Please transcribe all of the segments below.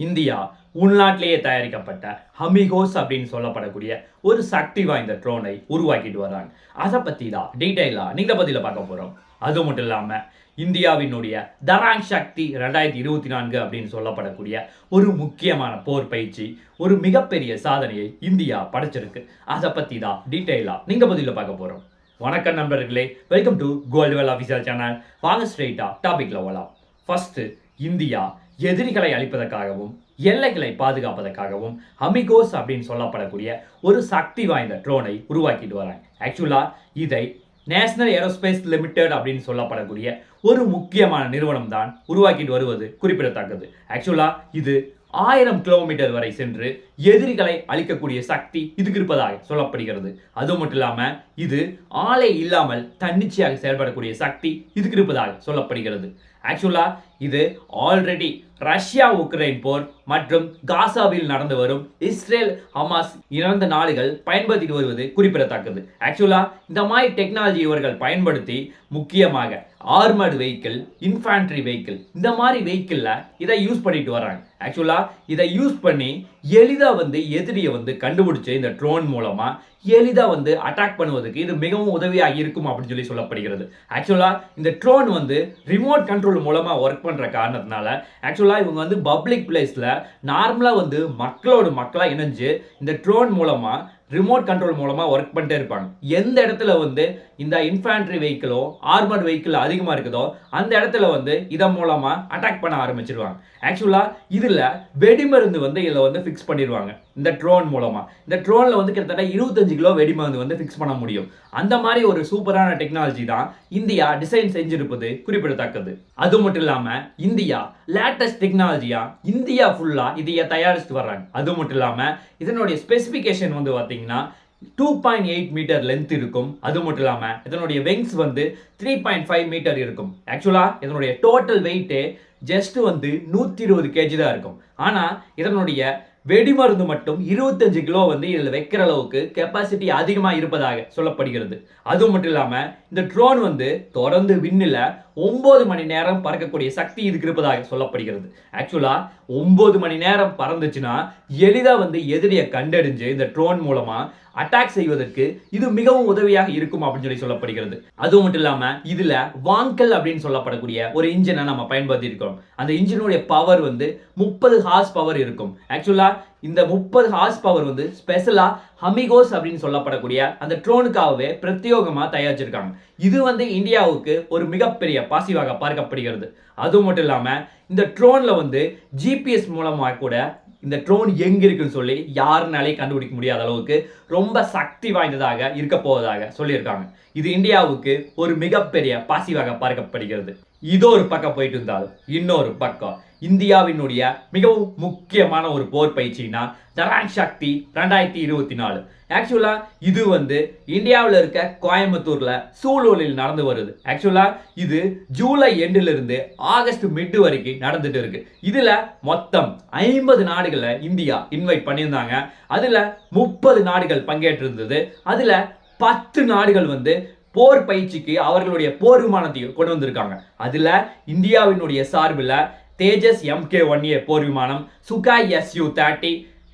India உள்நாட்டிலேயே தயாரிக்கப்பட்ட ஹமிகோஸ் அப்படின்னு சொல்லப்படக்கூடிய ஒரு சக்தி வாய்ந்த ட்ரோனை உருவாக்கிட்டு வராங்க அதை பற்றி தான் டீட்டெயிலாக நீங்கள பற்றியில் பார்க்க போகிறோம் அது மட்டும் இல்லாமல் இந்தியாவினுடைய தராங் சக்தி ரெண்டாயிரத்தி இருபத்தி நான்கு அப்படின்னு சொல்லப்படக்கூடிய ஒரு முக்கியமான போர் பயிற்சி ஒரு மிகப்பெரிய சாதனையை இந்தியா படைச்சிருக்கு. அதை பற்றி தான் டீட்டெயிலாக நீங்கள் பதிலில் பார்க்க போகிறோம் வணக்கம் நண்பர்களே welcome to Goldwell official channel வாங்க ஸ்ட்ரெயிட்டாக டாபிக்ல வரலாம் ஃபஸ்ட்டு இந்தியா எதிரிகளை அழிப்பதற்காகவும் எல்லைகளை பாதுகாப்பதற்காகவும் அமிகோஸ் அப்படின்னு சொல்லப்படக்கூடிய ஒரு சக்தி வாய்ந்த ட்ரோனை உருவாக்கிட்டு வராங்க. ஆக்சுவலா இதை நேஷனல் ஏரோஸ்பேஸ் லிமிடெட் அப்படின்னு சொல்லப்படக்கூடிய ஒரு முக்கியமான நிறுவனம் தான் உருவாக்கிட்டு வருவது குறிப்பிடத்தக்கது. ஆக்சுவலா இது ஆயிரம் கிலோமீட்டர் வரை சென்று எதிரிகளை அழிக்கக்கூடிய சக்தி இதுக்கு இருப்பதாக சொல்லப்படுகிறது. அது மட்டும் இல்லாமல் இது ஆலை இல்லாமல் தன்னிச்சையாக செயல்படக்கூடிய சக்தி இதுக்கு இருப்பதாக சொல்லப்படுகிறது. ஆக்சுவலா இது ஆல்ரெடி ரஷ்யா உக்ரைன் போர் மற்றும் காசாவில் நடந்து வரும் இஸ்ரேல் ஹமாஸ் இறந்த நாடுகள் பயன்படுத்திட்டு வருவது குறிப்பிடத்தக்கது. ஆக்சுவலா இந்த மாதிரி டெக்னாலஜி இவர்கள் பயன்படுத்தி முக்கியமாக ஆர்மர்டு வெஹிக்கிள் இன்ஃபேண்ட்ரி வெஹிக்கிள் இந்த மாதிரி வெஹிக்கிளில் இதை யூஸ் பண்ணிட்டு வராங்க ஆக்சுவலாக இதை யூஸ் பண்ணி எளிதாக வந்து எதிரியை வந்து கண்டுபிடிச்சு இந்த ட்ரோன் மூலமாக எளிதாக வந்து அட்டாக் பண்ணுவதற்கு இது மிகவும் உதவியாக இருக்கும் அப்படின்னு சொல்லி சொல்லப்படுகிறது. ஆக்சுவலாக இந்த ட்ரோன் வந்து ரிமோட் கண்ட்ரோல் மூலமாக ஒர்க் பண்ணுற காரணத்தினால ஆக்சுவலாக இவங்க வந்து பப்ளிக் பிளேஸில் நார்மலாக வந்து மக்களோட மக்களாக இணைஞ்சு இந்த ட்ரோன் மூலமாக ரிமோட் கண்ட்ரோல் மூலமாக ஒர்க் பண்ணிட்டே இருப்பாங்க. எந்த இடத்துல வந்து இந்த இன்ஃபேண்ட்ரி வெஹிக்கிளோ ஆர்மர் வெஹிக்கிள் அதிகமாக இருக்குதோ அந்த இடத்துல வந்து இதன் மூலமாக அட்டாக் பண்ண ஆரம்பிச்சிருவாங்க. ஆக்சுவலாக இதில் வெடிமருந்து வந்து இதில் வந்து ஃபிக்ஸ் பண்ணிடுவாங்க இந்த ட்ரோன் மூலமாக இந்த ட்ரோனில் வந்து கிட்டத்தட்ட இருபத்தஞ்சு கிலோ வெடிமருந்து வந்து ஃபிக்ஸ் பண்ண முடியும். அந்த மாதிரி ஒரு சூப்பரான டெக்னாலஜி தான் இந்தியா டிசைன் செஞ்சிருப்பது குறிப்பிடத்தக்கது. அது மட்டும் இல்லாமல் இந்தியா லேட்டஸ்ட் டெக்னாலஜியாக இந்தியா ஃபுல்லாக இதையே தயாரிச்சுட்டு வர்றாங்க. அது மட்டும் இல்லாமல் இதனுடைய ஸ்பெசிஃபிகேஷன் வந்து பார்த்தீங்கன்னா two point eight metre length இருக்கும். அது மட்டும் இல்லாமல் இதனுடைய வெங்ஸ் வந்து த்ரீ பாயிண்ட் ஃபைவ் மீட்டர் இருக்கும். ஆக்சுவலாக இதனுடைய டோட்டல் வெயிட்டு ஜஸ்ட் வந்து நூற்றி இருபது கேஜி தான் இருக்கும். ஆனால் இதனுடைய வெடிமருந்து மட்டும் இருபத்தஞ்சு கிலோ வந்து இதில் வைக்கிற அளவுக்கு கெப்பாசிட்டி அதிகமாக இருப்பதாக சொல்லப்படுகிறது. அது மட்டும் இல்லாமல் இந்த ட்ரோன் வந்து தொடர்ந்து விண்ணில் ஒம்பது மணி நேரம் பறக்கக்கூடிய சக்தி இதுக்கு இருப்பதாக சொல்லப்படுகிறது. ஆக்சுவலாக ஒன்பது மணி நேரம் பறந்துச்சுன்னா எளிதாக வந்து எதிரியை கண்டறிஞ்சு இந்த ட்ரோன் மூலமாக அட்டாக் செய்வதற்கு இது மிகவும் உதவியாக இருக்கும் அப்படின்னு சொல்லி சொல்லப்படுகிறது. அது மட்டும் இல்லாம இதுல வாங்கல் அப்படின்னு சொல்லப்படக்கூடிய ஒரு இன்ஜினை நம்ம பயன்படுத்தி இருக்கிறோம் அந்த இன்ஜினுடைய பவர் வந்து முப்பது ஹார்ஸ் பவர் இருக்கும் ஆக்சுவலா இந்த முப்பது ஹார்ஸ் பவர் வந்து ஸ்பெஷலாக ஹமிகோஸ் அப்படின்னு சொல்லப்படக்கூடிய அந்த ட்ரோனுக்காகவே பிரத்யோகமாக தயாரிச்சிருக்காங்க. இது வந்து இந்தியாவுக்கு ஒரு மிகப்பெரிய பாசிவாக பார்க்கப்படுகிறது. அது மட்டும் இல்லாமல் இந்த ட்ரோனில் வந்து ஜிபிஎஸ் மூலமாக கூட இந்த ட்ரோன் எங்க இருக்குன்னு சொல்லி யாருனாலே கண்டுபிடிக்க முடியாத அளவுக்கு ரொம்ப சக்தி வாய்ந்ததாக இருக்க போவதாக சொல்லியிருக்காங்க. இது இந்தியாவுக்கு ஒரு மிகப்பெரிய பாசிவாக பார்க்கப்படுகிறது. இதோ ஒரு பக்கம் போயிட்டு இருந்தாலும் இன்னொரு பக்கம். இந்தியாவினுடைய மிகவும் முக்கியமான ஒரு போர் பயிற்சினா தரான் சக்தி ரெண்டாயிரத்தி இருபத்தி நாலு. ஆக்சுவலாக இது வந்து இந்தியாவில் இருக்க கோயம்புத்தூரில் சூலூரில் நடந்து வருது. ஆக்சுவலாக இது ஜூலை எண்டிலிருந்து ஆகஸ்ட் மிட் வரைக்கும் நடந்துட்டு இருக்கு. இதில் மொத்தம் ஐம்பது நாடுகளை இந்தியா இன்வைட் பண்ணியிருந்தாங்க. அதில் முப்பது நாடுகள் பங்கேற்றிருந்தது. அதில் பத்து நாடுகள் வந்து போர் பயிற்சிக்கு அவர்களுடைய போர் விமானத்தையும் கொண்டு வந்திருக்காங்க. அதில் இந்தியாவினுடைய சார்பில் தேஜஸ் எம்கே ஒன் ஏ போர் விமானம் சுகாய் எஸ்யூ தேர்ட்டி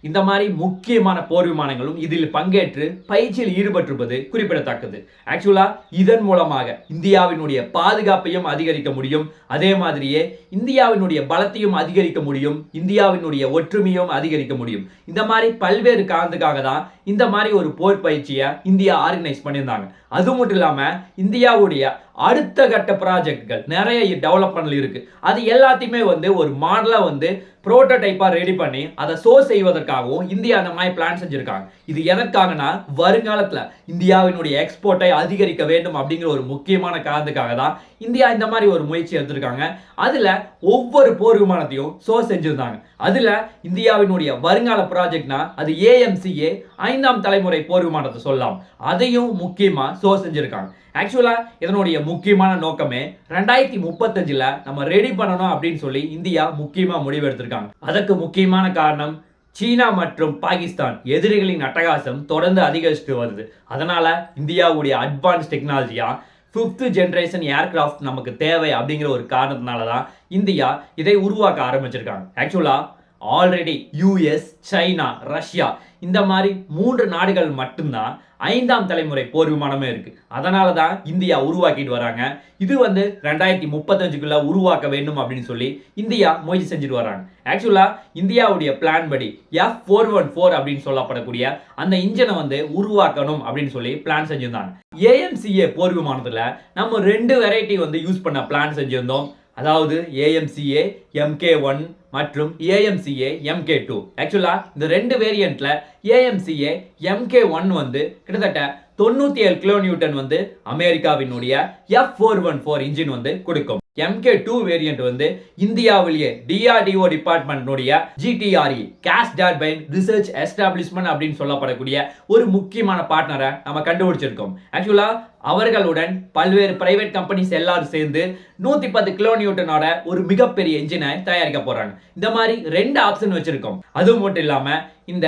இந்த மாதிரி முக்கியமான போர் விமானங்களும் இதில் பங்கேற்று பயிற்சியில் ஈடுபட்டிருப்பது குறிப்பிடத்தக்கது. ஆக்சுவலா இதன் மூலமாக இந்தியாவினுடைய பாதுகாப்பையும் அதிகரிக்க முடியும். அதே மாதிரியே இந்தியாவினுடைய பலத்தையும் அதிகரிக்க முடியும். இந்தியாவினுடைய ஒற்றுமையும் அதிகரிக்க முடியும். இந்த மாதிரி பல்வேறு காரணத்துக்காக தான் இந்த மாதிரி ஒரு போர் பயிற்சியை இந்தியா ஆர்கனைஸ் பண்ணியிருந்தாங்க. அது மட்டும் இல்லாம இந்தியாவுடைய அடுத்த கட்ட ப்ராஜெக்ட்கள் நிறைய டெவலப்மெண்ட்ல இருக்கு. அது எல்லாத்தையுமே வந்து ஒரு மாடலை வந்து ப்ரோட்டோடைப்பாக ரெடி பண்ணி அதை ஷோ செய்வதற்காகவும் இந்தியா அந்த மாதிரி பிளான் செஞ்சுருக்காங்க. இது எதற்காகனா வருங்காலத்தில் இந்தியாவினுடைய எக்ஸ்போர்ட்டை அதிகரிக்க வேண்டும் அப்படிங்கிற ஒரு முக்கியமான காரணத்துக்காக தான் இந்தியா இந்த மாதிரி ஒரு முயற்சி எடுத்திருக்காங்க. அதில் ஒவ்வொரு போர் விமானத்தையும் ஷோ செஞ்சுருந்தாங்க. அதில் இந்தியாவினுடைய வருங்கால ப்ராஜெக்ட்னா அது ஏஎம்சிஏ ஐந்தாம் தலைமுறை போர் விமானத்தை சொல்லலாம். அதையும் முக்கியமாக ஷோ செஞ்சுருக்காங்க. ஆக்சுவலாக இதனுடைய முக்கியமான நோக்கமே ரெண்டாயிரத்தி முப்பத்தஞ்சில் நம்ம ரெடி பண்ணணும் அப்படின்னு சொல்லி இந்தியா முக்கியமாக முடிவெடுத்திருக்காங்க. அதற்கு முக்கியமான காரணம் சீனா மற்றும் பாகிஸ்தான் எதிரிகளின் அட்டகாசம் தொடர்ந்து அதிகரிச்சுட்டு வருது. அதனால் இந்தியாவுடைய அட்வான்ஸ் டெக்னாலஜியாக ஃபிஃப்த்து ஜென்ரேஷன் ஏர்கிராஃப்ட் நமக்கு தேவை அப்படிங்கிற ஒரு காரணத்தினால தான் இந்தியா இதை உருவாக்க ஆரம்பிச்சிருக்காங்க. ஆக்சுவலாக ஆல்ரெடி யூஎஸ் சைனா ரஷ்யா இந்த மாதிரி மூன்று நாடுகள் மட்டும்தான் ஐந்தாம் தலைமுறை போர் விமானமே இருக்கு. அதனால தான் இந்தியா உருவாக்கிட்டு வராங்க. இது வந்து ரெண்டாயிரத்தி முப்பத்தஞ்சுக்குள்ள உருவாக்க வேண்டும் அப்படின்னு சொல்லி இந்தியா முயற்சி செஞ்சுட்டு வராங்க. ஆக்சுவலா இந்தியாவுடைய பிளான் படி எஃப் ஃபோர் ஒன் ஃபோர் அப்படின்னு சொல்லப்படக்கூடிய அந்த இன்ஜனை வந்து உருவாக்கணும் அப்படின்னு சொல்லி பிளான் செஞ்சிருந்தாங்க. ஏஎம்சிஏ போர் விமானத்துல நம்ம ரெண்டு வெரைட்டி வந்து யூஸ் பண்ண பிளான் செஞ்சிருந்தோம். அதாவது ஏஎம்சிஏ எம்கே ஒன் மற்றும் ஏஎம்சிஏ எம்கே டூ ஆக்சுவலாக இந்த ரெண்டு வேரியண்ட்டில் ஏஎம்சிஏ எம்கே ஒன் வந்து கிட்டத்தட்ட தொண்ணூற்றி ஏழு கிலோ நியூட்டன் வந்து அமெரிக்காவினுடைய F four one four engine வந்து கொடுக்கும். எம்கே டூ வேரியன்ட் வந்து இந்தியாவிலேயே DRDO டிபார்ட்மெண்ட்னுடைய GTRE gas turbine research establishment அப்படின்னு சொல்லப்படக்கூடிய ஒரு முக்கியமான பார்ட்னரை நம்ம கண்டுபிடிச்சிருக்கோம். ஆக்சுவலா அவர்களுடன் பல்வேறு பிரைவேட் கம்பெனிஸ் எல்லாரும் சேர்ந்து நூத்தி பத்து கிலோ நியூட்டனோட ஒரு மிகப்பெரிய இன்ஜினை தயாரிக்க போறாங்க. இந்த மாதிரி ரெண்டு ஆப்ஷன் வச்சிருக்கோம். அது மட்டும் இல்லாம இந்த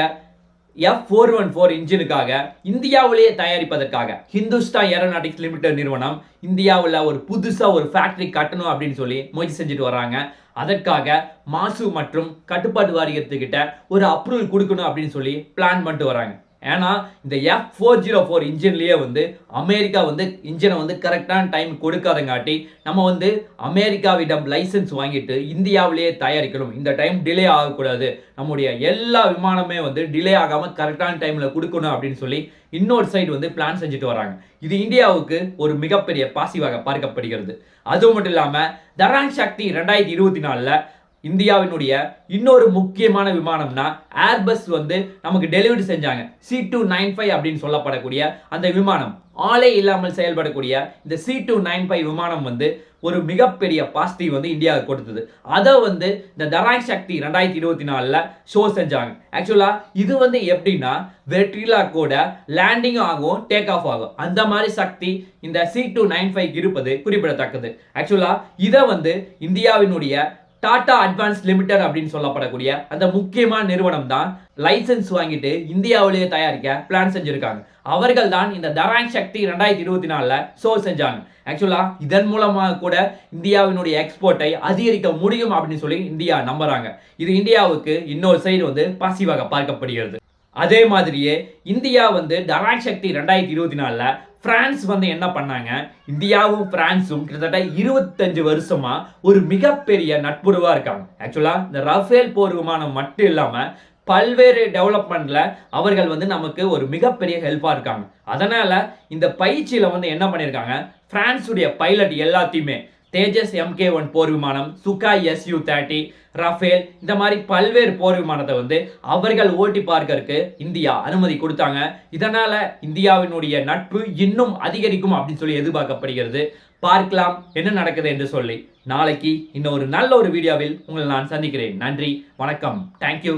எஃப் ஃபோர் ஒன் ஃபோர் இன்ஜினுக்காக இந்தியாவிலேயே தயாரிப்பதற்காக ஹிந்துஸ்தான் ஏரோநாட்டிக்ஸ் லிமிடெட் நிறுவனம் இந்தியாவில் ஒரு புதுசாக ஒரு ஃபேக்டரி கட்டணும் அப்படின்னு சொல்லி முயற்சி செஞ்சுட்டு வராங்க. அதற்காக மாசு மற்றும் கட்டுப்பாட்டு வாரியத்துக்கிட்ட ஒரு அப்ரூவல் கொடுக்கணும் அப்படின்னு சொல்லி பிளான் பண்ணிட்டு வராங்க. ஏன்னா இந்த எஃப் ஃபோர் ஜீரோ ஃபோர் இன்ஜின்லேயே வந்து அமெரிக்கா வந்து இன்ஜினை வந்து கரெக்டான டைம் கொடுக்காதங்காட்டி நம்ம வந்து அமெரிக்காவிடம் லைசன்ஸ் வாங்கிட்டு இந்தியாவிலேயே தயாரிக்கணும். இந்த டைம் டிலே ஆகக்கூடாது. நம்முடைய எல்லா விமானமே வந்து டிலே ஆகாமல் கரெக்டான டைமில் கொடுக்கணும் அப்படின்னு சொல்லி இன்னொரு சைடு வந்து பிளான் செஞ்சுட்டு வராங்க. இது இந்தியாவுக்கு ஒரு மிகப்பெரிய பாசிவாக பார்க்கப்படுகிறது. அது மட்டும் இல்லாமல் தரான் சக்தி ரெண்டாயிரத்தி இருபத்தி நாலில் இந்தியாவினுடைய இன்னொரு முக்கியமான விமானம்னா ஏர்பஸ் வந்து நமக்கு டெலிவரி செஞ்சாங்க. சி டூ நைன் ஃபைவ் அப்படின்னு சொல்லப்படக்கூடிய அந்த விமானம். ஆளே இல்லாமல் செயல்படக்கூடிய இந்த சி டூ நைன் ஃபைவ் விமானம் வந்து ஒரு மிகப்பெரிய பாசிட்டிவ் வந்து இந்தியாவுக்கு கொடுத்தது. அதை வந்து இந்த தராய் சக்தி ரெண்டாயிரத்தி இருபத்தி நாலில் ஷோ செஞ்சாங்க. ஆக்சுவலாக இது வந்து எப்படின்னா வெற்றிலா கூட லேண்டிங் ஆகும் டேக் ஆஃப் ஆகும். அந்த மாதிரி சக்தி இந்த சி டூ நைன் ஃபைவ் இருப்பது குறிப்பிடத்தக்கது. ஆக்சுவலாக இதை வந்து இந்தியாவினுடைய டாடா அட்வான்ஸ் லிமிடெட் அப்படின்னு சொல்லப்படக்கூடிய அந்த முக்கியமான நிறுவனம் தான் லைசன்ஸ் வாங்கிட்டு இந்தியாவிலேயே தயாரிக்க பிளான் செஞ்சிருக்காங்க. அவர்கள் தான் இந்த தராங் சக்தி ரெண்டாயிரத்தி இருபத்தி நாலில் ஷோ செஞ்சாங்க. ஆக்சுவலாக இதன் மூலமாக கூட இந்தியாவினுடைய எக்ஸ்போர்ட்டை அதிகரிக்க முடியும் அப்படின்னு சொல்லி இந்தியா நம்புறாங்க. இது இந்தியாவுக்கு இன்னொரு சைடு வந்து பாசிவாக பார்க்கப்படுகிறது. அதே மாதிரியே இந்தியா வந்து தராங் சக்தி ரெண்டாயிரத்தி இருபத்தி நாலில் பிரான்ஸ் வந்து என்ன பண்ணாங்க? இந்தியாவும் பிரான்ஸும் கிட்டத்தட்ட இருபத்தஞ்சு வருஷமா ஒரு மிகப்பெரிய நட்புறவாக இருக்காங்க. ஆக்சுவலாக இந்த ரஃபேல் போர் விமானம் மட்டும் இல்லாமல் பல்வேறு டெவலப்மெண்ட்ல அவர்கள் வந்து நமக்கு ஒரு மிகப்பெரிய ஹெல்ப்பாக இருக்காங்க. அதனால இந்த பயிற்சியில் வந்து என்ன பண்ணியிருக்காங்க ஃப்ரான்ஸுடைய பைலட் எல்லாத்தையுமே தேஜஸ் எம்கே ஒன் போர் விமானம் சுகாய் எஸ்யூ தேர்ட்டி ரஃபேல் இந்த மாதிரி பல்வேறு போர் விமானத்தை வந்து அவர்கள் ஓட்டி பார்க்கறதுக்கு இந்தியா அனுமதி கொடுத்தாங்க. இதனால இந்தியாவினுடைய நட்பு இன்னும் அதிகரிக்கும் அப்படின்னு சொல்லி எதிர்பார்க்கப்படுகிறது. பார்க்கலாம் என்ன நடக்குது என்று சொல்லி. நாளைக்கு இன்னும் ஒரு நல்ல ஒரு வீடியோவில் உங்களை நான் சந்திக்கிறேன். நன்றி வணக்கம் தேங்க்யூ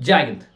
ஜாகிந்த்